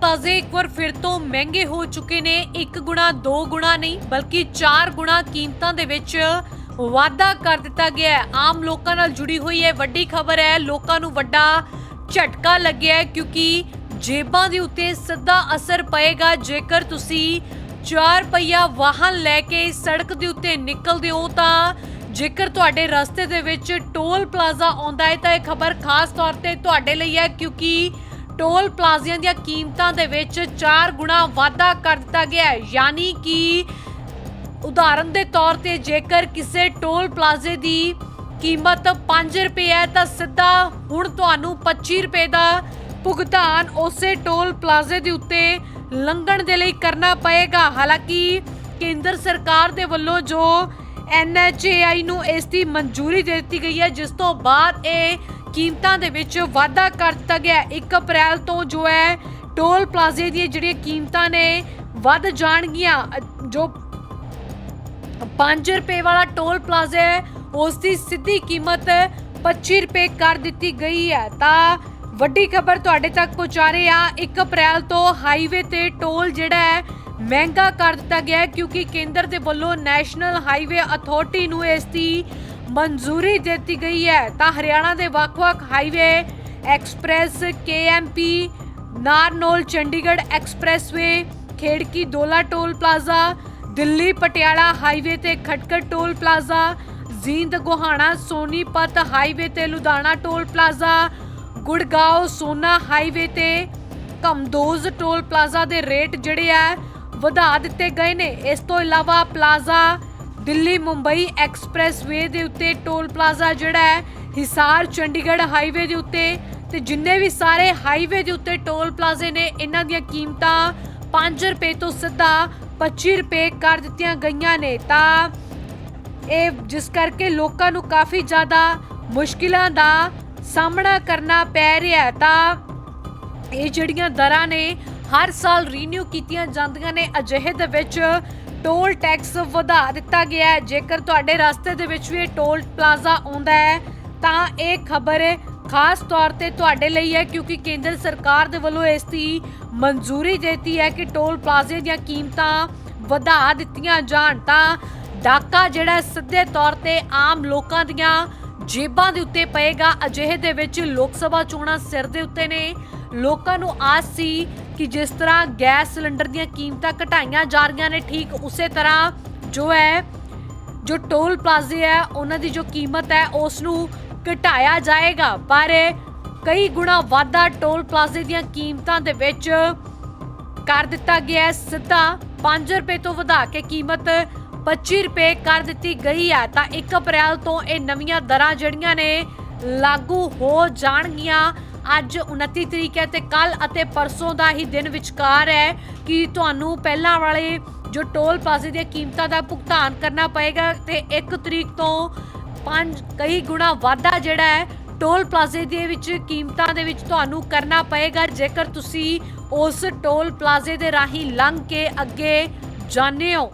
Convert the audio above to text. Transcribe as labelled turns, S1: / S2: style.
S1: ਪਲਾਜ਼ੇ ਇੱਕ ਵਾਰ ਫਿਰ ਤੋਂ ਮਹਿੰਗੇ ਹੋ ਚੁੱਕੇ ਨੇ। ਇੱਕ ਗੁਣਾ, ਦੋ ਗੁਣਾ ਨਹੀਂ, ਬਲਕਿ ਚਾਰ ਗੁਣਾ ਕੀਮਤਾਂ ਦੇ ਵਿੱਚ ਵਾਧਾ ਕਰ ਦਿੱਤਾ ਗਿਆ ਹੈ। ਆਮ ਲੋਕਾਂ ਨਾਲ ਜੁੜੀ ਹੋਈ ਹੈ ਵੱਡੀ ਖਬਰ ਹੈ। ਲੋਕਾਂ ਨੂੰ ਵੱਡਾ ਝਟਕਾ ਲੱਗਿਆ ਹੈ ਕਿਉਂਕਿ ਜੇਬਾਂ ਦੇ ਉੱਤੇ ਸਿੱਧਾ ਅਸਰ ਪਏਗਾ। ਜੇਕਰ ਤੁਸੀਂ ਚਾਰ ਪਹੀਆ ਵਾਹਨ ਲੈ ਕੇ ਸੜਕ ਦੇ ਉੱਤੇ ਨਿਕਲਦੇ ਹੋ, ਤਾਂ ਜੇਕਰ ਤੁਹਾਡੇ ਰਸਤੇ ਦੇ ਵਿੱਚ ਟੋਲ ਪਲਾਜ਼ਾ ਆਉਂਦਾ ਹੈ, ਤਾਂ ਇਹ ਖਬਰ ਖਾਸ ਤੌਰ ਤੇ ਤੁਹਾਡੇ ਲਈ ਹੈ ਕਿਉਂਕਿ ਟੋਲ ਪਲਾਜ਼ਿਆਂ ਦੀਆਂ ਕੀਮਤਾਂ ਦੇ ਵਿੱਚ 4 ਗੁਣਾ ਵਾਧਾ ਕਰ ਦਿੱਤਾ ਗਿਆ ਹੈ। ਯਾਨੀ ਕਿ ਉਦਾਹਰਨ ਦੇ ਤੌਰ ਤੇ ਜੇਕਰ ਕਿਸੇ ਟੋਲ ਪਲਾਜ਼ੇ ਦੀ ਕੀਮਤ 5 ਰੁਪਏ ਹੈ, ਤਾਂ ਸਿੱਧਾ ਹੁਣ ਤੁਹਾਨੂੰ 25 ਰੁਪਏ ਦਾ ਭੁਗਤਾਨ ਉਸੇ ਟੋਲ ਪਲਾਜ਼ੇ ਦੇ ਉੱਤੇ ਲੰਘਣ ਦੇ ਲਈ ਕਰਨਾ ਪਏਗਾ। ਹਾਲਾਂਕਿ ਕੇਂਦਰ ਸਰਕਾਰ ਦੇ ਵੱਲੋਂ ਜੋ NHAI ਨੂੰ ਇਸ ਦੀ ਮਨਜ਼ੂਰੀ ਦੇ ਦਿੱਤੀ ਗਈ ਹੈ, ਜਿਸ ਤੋਂ ਬਾਅਦ ਇਹ ਕੀਮਤਾਂ ਦੇ ਵਿੱਚ ਵਾਧਾ ਕਰ ਦਿੱਤਾ ਗਿਆ ਹੈ। 1 ਅਪ੍ਰੈਲ ਤੋਂ ਜੋ ਹੈ, ਟੋਲ ਪਲਾਜ਼ੇ ਦੀਆਂ ਜਿਹੜੀਆਂ ਕੀਮਤਾਂ ਨੇ, ਵੱਧ ਜਾਣਗੀਆਂ। ਜੋ 5 ਰੁਪਏ ਵਾਲਾ ਟੋਲ ਪਲਾਜ਼ਾ ਹੈ, ਉਸ ਦੀ ਸਿੱਧੀ ਕੀਮਤ 25 ਰੁਪਏ ਕਰ ਦਿੱਤੀ ਗਈ ਹੈ। ਤਾਂ ਵੱਡੀ ਖਬਰ ਤੁਹਾਡੇ ਤੱਕ ਪਹੁੰਚਾ ਰਹੇ ਆ 1 ਅਪ੍ਰੈਲ ਤੋਂ ਹਾਈਵੇ ਤੇ ਟੋਲ ਜਿਹੜਾ ਹੈ, ਮਹਿੰਗਾ ਕਰ ਦਿੱਤਾ ਗਿਆ ਕਿਉਂਕਿ ਕੇਂਦਰ ਦੇ ਵੱਲੋਂ ਨੈਸ਼ਨਲ ਹਾਈਵੇ ਅਥਾਰਟੀ ਨੂੰ ਇਸ ਦੀ ਮਨਜ਼ੂਰੀ ਦਿੱਤੀ ਗਈ ਹੈ। ਤਾਂ ਹਰਿਆਣਾ ਦੇ ਵੱਖ-ਵੱਖ highway express, KMP, Narnaul, Chandigarh expressway, Kherki Daula toll plaza, Delhi Patiala highway ਤੇ Khatkar toll plaza, Jind Gohana Sonipat highway ਤੇ Ludhiana toll plaza, Gurgaon Sohna highway ਤੇ ਕਮਦੋਜ਼ ਟੋਲ ਪਲਾਜ਼ਾ ਦੇ ਰੇਟ ਜਿਹੜੇ ਆ ਵਧਾ ਦਿੱਤੇ ਗਏ ਨੇ। ਇਸ ਤੋਂ ਇਲਾਵਾ ਪਲਾਜ਼ਾ ਦਿੱਲੀ ਮੁੰਬਈ ਐਕਸਪ੍ਰੈਸਵੇ ਦੇ ਉੱਤੇ ਟੋਲ ਪਲਾਜ਼ਾ ਜਿਹੜਾ ਹੈ, ਹਿਸਾਰ ਚੰਡੀਗੜ੍ਹ ਹਾਈਵੇ ਦੇ ਉੱਤੇ ਤੇ ਜਿੰਨੇ ਵੀ ਸਾਰੇ ਹਾਈਵੇ ਦੇ ਉੱਤੇ ਟੋਲ ਪਲਾਜ਼ੇ ਨੇ, ਇਹਨਾਂ ਦੀਆਂ ਕੀਮਤਾਂ 5 ਰੁਪਏ ਤੋਂ ਸਿੱਧਾ 25 ਰੁਪਏ ਕਰ ਦਿੱਤੀਆਂ ਗਈਆਂ ਨੇ। ਤਾਂ ਇਹ ਜਿਸ ਕਰਕੇ ਲੋਕਾਂ ਨੂੰ ਕਾਫੀ ਜ਼ਿਆਦਾ ਮੁਸ਼ਕਿਲਾਂ ਦਾ ਸਾਹਮਣਾ ਕਰਨਾ ਪੈ ਰਿਹਾ ਹੈ। ਤਾਂ ਇਹ ਜਿਹੜੀਆਂ ਦਰਾਂ ਨੇ, ਹਰ ਸਾਲ ਰੀਨਿਊ ਕੀਤੀਆਂ ਜਾਂਦੀਆਂ ਨੇ। ਅਜਿਹੇ ਦੇ ਵਿੱਚ ਟੋਲ ਟੈਕਸ ਵਧਾ ਦਿੱਤਾ ਗਿਆ ਹੈ। ਜੇਕਰ ਤੁਹਾਡੇ ਰਸਤੇ ਦੇ ਵਿੱਚ ਵੀ ਇਹ ਟੋਲ ਪਲਾਜ਼ਾ ਆਉਂਦਾ ਹੈ, ਤਾਂ ਇਹ ਖਬਰ ਖਾਸ ਤੌਰ ਤੇ ਤੁਹਾਡੇ ਲਈ ਹੈ, ਕਿਉਂਕਿ ਕੇਂਦਰ ਸਰਕਾਰ ਦੇ ਵੱਲੋਂ ਇਸ ਦੀ ਮਨਜ਼ੂਰੀ ਦਿੱਤੀ ਹੈ ਕਿ ਟੋਲ ਪਲਾਜ਼ੇ ਦੀਆਂ ਕੀਮਤਾਂ ਵਧਾ ਦਿੱਤੀਆਂ ਜਾਣ। ਤਾਂ ਡਾਕਾ ਜਿਹੜਾ ਸਿੱਧੇ ਤੌਰ ਤੇ ਆਮ ਲੋਕਾਂ ਦੀਆਂ ਜੇਬਾਂ ਦੇ ਉੱਤੇ ਪਏਗਾ। ਅਜਿਹੇ ਦੇ ਵਿੱਚ ਲੋਕ ਸਭਾ ਚੋਣਾਂ ਸਿਰ ਦੇ ਉੱਤੇ ਨੇ। ਲੋਕਾਂ ਨੂੰ ਆਸ ਸੀ ਕਿ ਜਿਸ ਤਰ੍ਹਾਂ ਗੈਸ ਸਿਲੰਡਰ ਦੀਆਂ ਕੀਮਤਾਂ ਘਟਾਈਆਂ ਜਾ ਰਹੀਆਂ ਨੇ, ਠੀਕ ਉਸੇ ਤਰ੍ਹਾਂ ਜੋ ਹੈ, ਜੋ ਟੋਲ ਪਲਾਜ਼ੇ ਹੈ, ਉਹਨਾਂ ਦੀ ਜੋ ਕੀਮਤ ਹੈ ਉਸ ਨੂੰ ਘਟਾਇਆ ਜਾਏਗਾ। ਪਰ ਕਈ ਗੁਣਾ ਵਾਧਾ ਟੋਲ ਪਲਾਜ਼ੇ ਦੀਆਂ ਕੀਮਤਾਂ ਦੇ ਵਿੱਚ ਕਰ ਦਿੱਤਾ ਗਿਆ ਹੈ, ਸਿੱਧਾ 5 ਰੁਪਏ ਤੋਂ ਵਧਾ ਕੇ ਕੀਮਤ 25 ਰੁਪਏ ਕਰ ਦਿੱਤੀ ਗਈ ਹੈ। ਤਾਂ 1 ਅਪ੍ਰੈਲ ਤੋਂ ਇਹ ਨਵੀਆਂ ਦਰਾਂ ਜਿਹੜੀਆਂ ਨੇ, ਲਾਗੂ ਹੋ ਜਾਣਗੀਆਂ। ਅੱਜ 29 ਤਰੀਕ ਹੈ ਤੇ ਕੱਲ ਅਤੇ ਪਰਸੋਂ ਦਾ ਹੀ ਦਿਨ ਵਿਚਕਾਰ ਹੈ ਕਿ ਤੁਹਾਨੂੰ ਪਹਿਲਾਂ ਵਾਲੇ ਜੋ ਟੋਲ ਪਲਾਜ਼ੇ ਦੀਆਂ ਕੀਮਤਾਂ ਦਾ ਭੁਗਤਾਨ ਕਰਨਾ ਪਏਗਾ ਤੇ 1 ਤਰੀਕ ਤੋਂ ਪੰਜ, ਕਈ ਗੁਣਾ ਵਾਧਾ ਜਿਹੜਾ ਹੈ, ਟੋਲ ਪਲਾਜ਼ੇ ਦੇ ਵਿੱਚ ਕੀਮਤਾਂ ਦੇ ਵਿੱਚ ਤੁਹਾਨੂੰ ਕਰਨਾ ਪਏਗਾ। ਜੇਕਰ ਤੁਸੀਂ ਉਸ ਟੋਲ ਪਲਾਜ਼ੇ ਦੇ ਰਾਹੀਂ ਲੰਘ ਕੇ ਅੱਗੇ ਜਾਂਦੇ ਹੋ